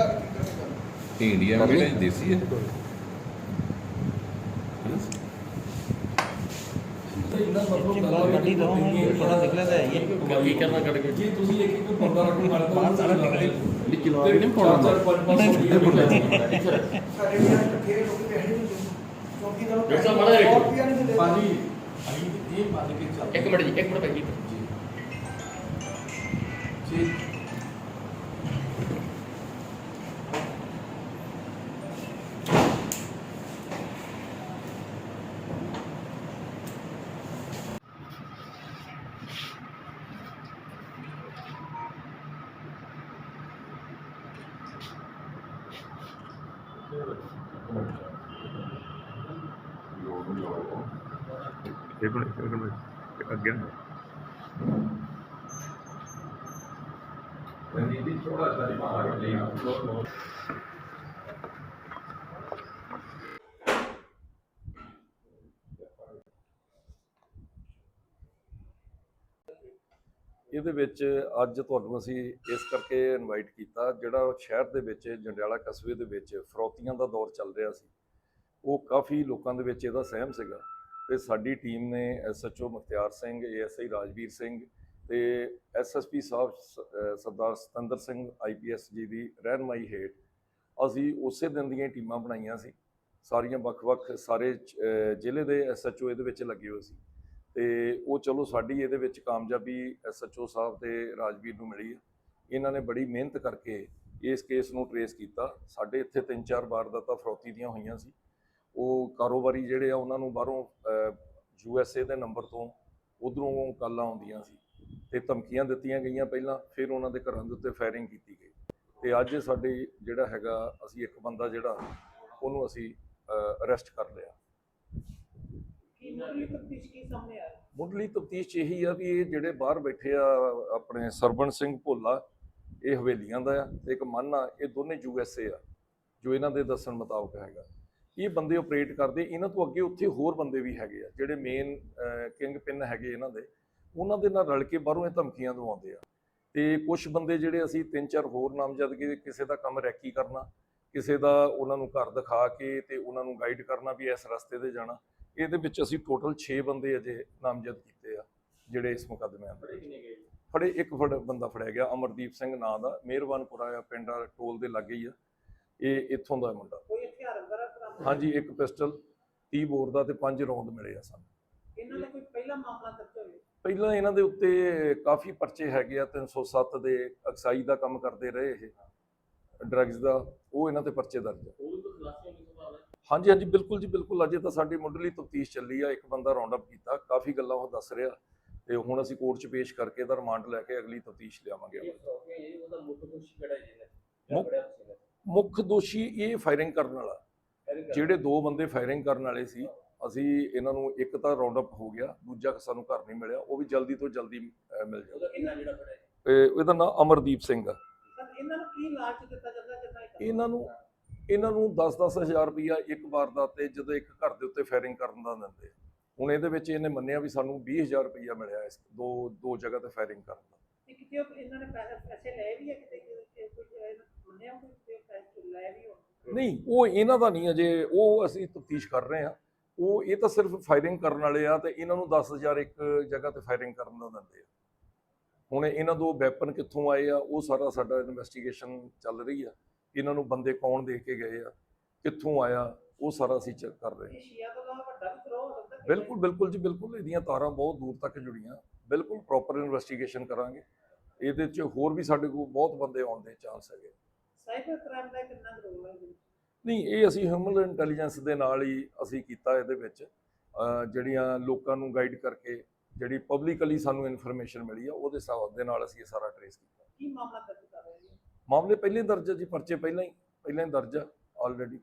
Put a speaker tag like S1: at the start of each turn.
S1: ਇਹ ਇੰਡੀਆ ਹੈ ਦੇਸੀ ਹੈ।
S2: ਗੱਡੀ ਦੋ ਥੋੜਾ ਨਿਕਲਿਆ ਤਾਂ ਹੈ।
S3: ਕੀ ਕਰਨਾ ਕੱਢ ਕੇ?
S4: ਜੇ ਤੁਸੀਂ ਇੱਕ ਇੱਕ ਬੰਦਾ ਰੱਖੋ ਨਾਲ
S3: ਬਾਹਰ ਸਾਰਾ ਨਿਕਲੇ
S1: ਲਿਖੀ ਲਵਾ
S4: ਤੇ ਚਾਰ ਚਾਰ ਪੰਜ ਪੰਜ ਸੌ ਰੁਪਏ ਵੀ ਲੈ
S5: ਸਾਡੇ ਵੀ ਇਕੱਠੇ ਲੋਕ ਬੈਠੇ ਹੁੰਦੇ ਚੌਕੀ ਦਾ
S3: ਡਾਕਟਰ ਸਾਹਿਬ ਮਾੜਾ
S5: ਨਹੀਂ ਦਿੰਦੇ
S4: ਹਾਂਜੀ ਅਸੀਂ ਇਹ ਮੰਨ ਕੇ ਚੱਲਦੇ
S3: ਇੱਕ ਮਿੰਟ ਜੀ ਇੱਕ ਮਿੰਟ ਭਾਈ ਜੀ।
S6: ਇੱਕ ਮਿੰਟ ਇੱਕ ਮਿੰਟ ਅੱਗੇ ਨਾ।
S1: ਥੋੜਾ ਜਿਹਾ ਬਾਹਰ ਲਈ
S7: ਇਹਦੇ ਵਿੱਚ ਅੱਜ ਤੁਹਾਨੂੰ ਅਸੀਂ ਇਸ ਕਰਕੇ ਇਨਵਾਈਟ ਕੀਤਾ, ਜਿਹੜਾ ਸ਼ਹਿਰ ਦੇ ਵਿੱਚ, ਜੰਡਿਆਲਾ ਕਸਬੇ ਦੇ ਵਿੱਚ ਫਰੋਤੀਆਂ ਦਾ ਦੌਰ ਚੱਲ ਰਿਹਾ ਸੀ, ਉਹ ਕਾਫੀ ਲੋਕਾਂ ਦੇ ਵਿੱਚ ਇਹਦਾ ਸਹਿਮ ਸੀਗਾ ਤੇ ਸਾਡੀ ਟੀਮ ਨੇ S H O Mukhtiar Singh A S I Rajveer Singh ਤੇ ਐਸਐਸਪੀ ਸਾਹਿਬ ਸ- ਸਰਦਾਰ ਸਤੰਦਰ ਸਿੰਘ ਆਈਪੀਐਸ ਜੀ ਦੀ ਰਹਿਨਮਾਈ ਹੇਠ ਅਸੀਂ ਉਸੇ ਦਿਨ ਦੀਆਂ ਟੀਮਾਂ ਬਣਾਈਆਂ ਸੀ, ਸਾਰੀਆਂ ਵੱਖ-ਵੱਖ ਸਾਰੇ ਚ- ਅਹ ਜ਼ਿਲ੍ਹੇ ਦੇ ਐਸਐਚਓ ਇਹਦੇ ਵਿੱਚ ਲੱਗੇ ਹੋਏ ਸੀ। ਤੇ ਉਹ ਚਲੋ ਸਾਡੀ ਇਹਦੇ ਵਿੱਚ ਕਾਮਯਾਬੀ ਐਸਐਚਓ ਸਾਹਿਬ ਤੇ ਰਾਜਵੀਰ ਨੂੰ ਮਿਲੀ ਹੈ। ਇਹਨਾਂ ਨੇ ਬੜੀ ਮਿਹਨਤ ਕਰਕੇ ਇਸ ਕੇਸ ਨੂੰ ਟਰੇਸ ਕੀਤਾ। ਸਾਡੇ ਇੱਥੇ ਤਿੰਨ ਚਾਰ ਵਾਰਦਾਤਾਂ ਫਰੋਤੀ ਦੀਆਂ ਹੋਈਆਂ ਸੀ। ਉਹ ਕਾਰੋਬਾਰੀ ਜਿਹੜੇ ਆ ਉਹਨਾਂ ਨੂੰ ਬਾਹਰੋਂ ਯੂ ਐਸ ਏ ਦੇ ਨੰਬਰ ਤੋਂ ਉਧਰੋਂ ਕਾਲਾਂ ਆਉਂਦੀਆਂ ਸੀ ਤੇ ਧਮਕੀਆਂ ਦਿੱਤੀਆਂ ਗਈਆਂ ਪਹਿਲਾਂ, ਫਿਰ ਉਹਨਾਂ ਦੇ ਘਰਾਂ ਦੇ ਉੱਤੇ ਫਾਇਰਿੰਗ ਕੀਤੀ ਗਈ। ਤੇ ਅੱਜ ਸਾਡੇ ਜਿਹੜਾ ਹੈਗਾ, ਅਸੀਂ ਇੱਕ ਬੰਦਾ ਜਿਹੜਾ, ਉਹਨੂੰ ਅਸੀਂ ਅਰੈਸਟ ਕਰ ਲਿਆ।
S5: ਮੁੱਢਲੀ ਤਫਤੀਸ਼
S7: ਇਹੀ ਆ ਵੀ ਇਹ ਜਿਹੜੇ ਬਾਹਰ ਬੈਠੇ ਆ, ਆਪਣੇ ਸਰਵਣ ਸਿੰਘ ਭੋਲਾ, ਇਹ ਹਵੇਲੀਆਂ ਦਾ ਆ ਤੇ ਇੱਕ ਮੰਨ ਆ, ਇਹ ਦੋਨੇ ਯੂ ਐਸ ਏ ਆ, ਜੋ ਇਹਨਾਂ ਦੇ ਦੱਸਣ ਮੁਤਾਬਕ ਹੈਗਾ। ਇਹ ਬੰਦੇ ਆਪਰੇਟ ਕਰਦੇ, ਇਹਨਾਂ ਤੋਂ ਅੱਗੇ ਉੱਥੇ ਹੋਰ ਬੰਦੇ ਵੀ ਹੈਗੇ ਆ, ਜਿਹੜੇ ਮੇਨ ਕਿੰਗ ਪਿੰਨ ਹੈਗੇ ਇਹਨਾਂ ਦੇ, ਉਹਨਾਂ ਦੇ ਨਾਲ ਰਲ ਕੇ ਬਾਹਰੋਂ ਇਹ ਧਮਕੀਆਂ ਦਵਾਉਂਦੇ ਆ। ਤੇ ਕੁਝ ਬੰਦੇ ਜਿਹੜੇ ਅਸੀਂ ਤਿੰਨ ਚਾਰ ਹੋਰ ਨਾਮਜ਼ਦਗੀ ਕਿਸੇ ਦਾ ਕੰਮ ਰੈਕੀ ਕਰਨਾ, ਕਿਸੇ ਦਾ ਉਹਨਾਂ ਨੂੰ ਘਰ ਦਿਖਾ ਕੇ ਤੇ ਉਹਨਾਂ ਨੂੰ ਗਾਈਡ ਕਰਨਾ ਵੀ ਇਸ ਰਸਤੇ ਤੇ ਜਾਣਾ ਇਹਦੇ ਵਿੱਚ ਅਸੀਂ ਟੋਟਲ 6 ਬੰਦੇ ਅਜੇ ਨਾਮਜ਼ਦ ਕੀਤੇ ਆ ਜਿਹੜੇ ਇਸ ਮੁਕੱਦਮੇ ਅੰਦਰ ਫੜੇ ਇੱਕ ਫੜ ਬੰਦਾ ਫੜਿਆ ਗਿਆ ਅਮਰਦੀਪ ਸਿੰਘ ਨਾਂ ਦਾ ਮਿਹਰਬਾਨਪੁਰਾ ਆ ਪਿੰਡ ਆ ਟੋਲ ਦੇ ਲਾਗੇ ਹੀ ਆ। ਇਹ ਇੱਥੋਂ ਦਾ ਮੁੰਡਾ।
S5: ਕੋਈ ਹਥਿਆਰ ਵਗੈਰਾ ਬਰਾਮਦ
S7: ਹਾਂਜੀ ਇੱਕ ਪਿਸਟਲ 30 ਬੋਰ ਦਾ ਤੇ ਪੰਜ ਰੌਂਦ ਮਿਲੇ ਆ ਸਾਨੂੰ।
S5: ਇਹਨਾਂ ਦਾ ਕੋਈ ਪਹਿਲਾ ਮਾਮਲਾ ਦਰਜ ਹੋਵੇ
S7: ਪਹਿਲਾਂ ਇਹਨਾਂ ਦੇ ਉੱਤੇ ਕਾਫੀ ਪਰਚੇ ਹੈਗੇ ਆ 307 ਦੇ ਅਕਸਾਈ ਦਾ ਕੰਮ ਕਰਦੇ ਰਹੇ ਇਹ। ਡਰੱਗਸ ਦਾ ਉਹ ਇਹਨਾਂ ਤੇ ਪਰਚੇ ਦਰਜ ਆ। ਹਾਂਜੀ ਹਾਂਜੀ ਬਿਲਕੁਲ ਜੀ ਬਿਲਕੁਲ। ਅਜੇ ਤਾਂ ਸਾਡੀ ਮੁੱਢਲੀ ਤਫਤੀਸ਼ ਚੱਲੀ ਆ ਇੱਕ ਬੰਦਾ ਰਾਉਂਡ ਅਪ ਕੀਤਾ ਕਾਫੀ ਗੱਲਾਂ ਉਹ ਦੱਸ ਰਿਹਾ। ਤੇ ਹੁਣ ਅਸੀਂ ਕੋਰਟ 'ਚ ਪੇਸ਼ ਕਰਕੇ ਇਹਦਾ ਰਿਮਾਂਡ ਲੈ ਕੇ ਅਗਲੀ ਤਫਤੀਸ਼ ਲਿਆਵਾਂਗੇ
S3: ਮੁੱਖ ਦੋਸ਼ੀ
S7: ਇਹ ਫਾਇਰਿੰਗ ਕਰਨ ਵਾਲਾ। ਜਿਹੜੇ ਦੋ ਬੰਦੇ ਫਾਇਰਿੰਗ ਕਰਨ ਵਾਲੇ ਸੀ ਅਸੀਂ ਇਹਨਾਂ ਨੂੰ ਇੱਕ ਤਾਂ ਰਾਉਂਡ ਅਪ ਹੋ ਗਿਆ ਦੂਜਾ ਸਾਨੂੰ ਘਰ ਨਹੀਂ ਮਿਲਿਆ ਉਹ ਵੀ ਜਲਦੀ ਤੋਂ ਜਲਦੀ ਮਿਲ ਜਾਊਗਾ ਇਹਦਾ ਨਾਮ ਅਮਰਦੀਪ ਸਿੰਘ ਆ।
S5: ਇਹਨਾਂ ਨੂੰ ਕੀ ਲਾਲਚ ਦਿੱਤਾ ਜਾਂਦਾ ਜਿੰਨਾ
S7: ਇਹਨਾਂ ਨੂੰ ਇਹਨਾਂ ਨੂੰ 10-10 ਹਜ਼ਾਰ ਰੁਪਈਆ ਇੱਕ ਵਾਰਦਾਤ ਤੇ ਜਦੋਂ ਇੱਕ ਘਰ ਦੇ ਉੱਤੇ ਫਾਇਰਿੰਗ ਕਰਨ ਦਾ ਦਿੰਦੇ। ਹੁਣ ਇਹਦੇ ਵਿੱਚ ਇਹਨੇ ਮੰਨਿਆ ਵੀ ਸਾਨੂੰ 20000 ਰੁਪਈਆ ਮਿਲਿਆ ਇਸ ਦੋ ਦੋ ਜਗ੍ਹਾ ਤੇ ਫਾਇਰਿੰਗ ਕਰਨ ਦਾ।
S5: ਤੇ ਕਿਤੇ ਉਹ ਇਹਨਾਂ ਨੇ ਪੈਸੇ ਪੈਸੇ ਲਏ ਵੀ ਹੈ ਕਿਤੇ? ਕਿ ਕੋਈ ਇਹ ਮੰਨਿਆ ਕੋਈ ਕਿਤੇ ਪੈਸੇ ਲਏ ਵੀ ਹੋਣ?
S7: ਨਹੀਂ ਉਹ ਇਹਨਾਂ ਦਾ ਨਹੀਂ ਅਜੇ ਉਹ ਅਸੀਂ ਤਫਤੀਸ਼ ਕਰ ਰਹੇ ਹਾਂ। ਉਹ ਇਹ ਤਾਂ ਸਿਰਫ ਫਾਇਰਿੰਗ ਕਰਨ ਵਾਲੇ ਆ ਤੇ ਇਹਨਾਂ ਨੂੰ 10000 ਇੱਕ ਜਗ੍ਹਾ ਤੇ ਫਾਇਰਿੰਗ ਕਰਨ ਦਾ ਦਿੰਦੇ ਆ। ਹੁਣ ਇਹਨਾਂ ਦੋ ਵੈਪਨ ਕਿੱਥੋਂ ਆਏ ਆ ਉਹ ਸਾਰਾ ਸਾਡਾ ਇਨਵੈਸਟੀਗੇਸ਼ਨ ਚੱਲ ਰਹੀ ਆ। ਇਹਨਾਂ ਨੂੰ ਬੰਦੇ ਕੌਣ ਦੇ ਕੇ ਗਏ ਆ ਕਿੱਥੋਂ ਆਇਆ ਉਹ ਸਾਰਾ ਅਸੀਂ ਚੈੱਕ ਕਰ ਰਹੇ ਹਾਂ।
S5: ਸ਼ੀਆ ਤੋਂ ਵੱਡਾ ਵੀ
S7: ਬਿਲਕੁਲ ਬਿਲਕੁਲ ਜੀ ਬਿਲਕੁਲ ਇਹਦੀਆਂ ਤਾਰਾਂ ਬਹੁਤ ਦੂਰ ਤੱਕ ਜੁੜੀਆਂ ਬਿਲਕੁਲ ਪ੍ਰੋਪਰ ਇਨਵੈਸਟੀਗੇਸ਼ਨ ਕਰਾਂਗੇ। ਇਹਦੇ 'ਚ ਹੋਰ ਵੀ ਸਾਡੇ ਕੋਲ ਬਹੁਤ ਬੰਦੇ ਆਉਣ ਦੇ ਚਾਂਸ ਹੈਗੇ।
S5: ਸਾਈਬਰ ਕ੍ਰਾਈਮ ਦਾ ਕਿੰਨਾ ਕੁ ਰੋਲ ਹੈ ਇਹਦੇ ਵਿੱਚ?
S7: ਨਹੀਂ ਇਹ ਅਸੀਂ ਹਿਊਮਨ ਇੰਟੈਲੀਜੈਂਸ ਦੇ ਨਾਲ ਹੀ ਅਸੀਂ ਕੀਤਾ ਇਹਦੇ ਵਿੱਚ। ਜਿਹੜੀਆਂ ਲੋਕਾਂ ਨੂੰ ਗਾਈਡ ਕਰਕੇ ਜਿਹੜੀ ਪਬਲਿਕਲੀ ਸਾਨੂੰ ਇਨਫੋਰਮੇਸ਼ਨ ਮਿਲੀ ਆ ਉਹਦੇ ਹਿਸਾਬ ਦੇ ਨਾਲ ਅਸੀਂ ਇਹ ਸਾਰਾ ਟਰੇਸ ਕੀਤਾ।
S5: ਕੀ ਮਾਮਲਾ ਦਰਜ ਕਰ ਰਹੇ ਜੀ
S7: ਮਾਮਲੇ ਪਹਿਲੇ ਦਰਜ ਆ ਜੀ ਪਰਚੇ ਪਹਿਲਾਂ ਹੀ ਪਹਿਲਾਂ ਹੀ ਦਰਜ ਆ ਆਲਰੇਡੀ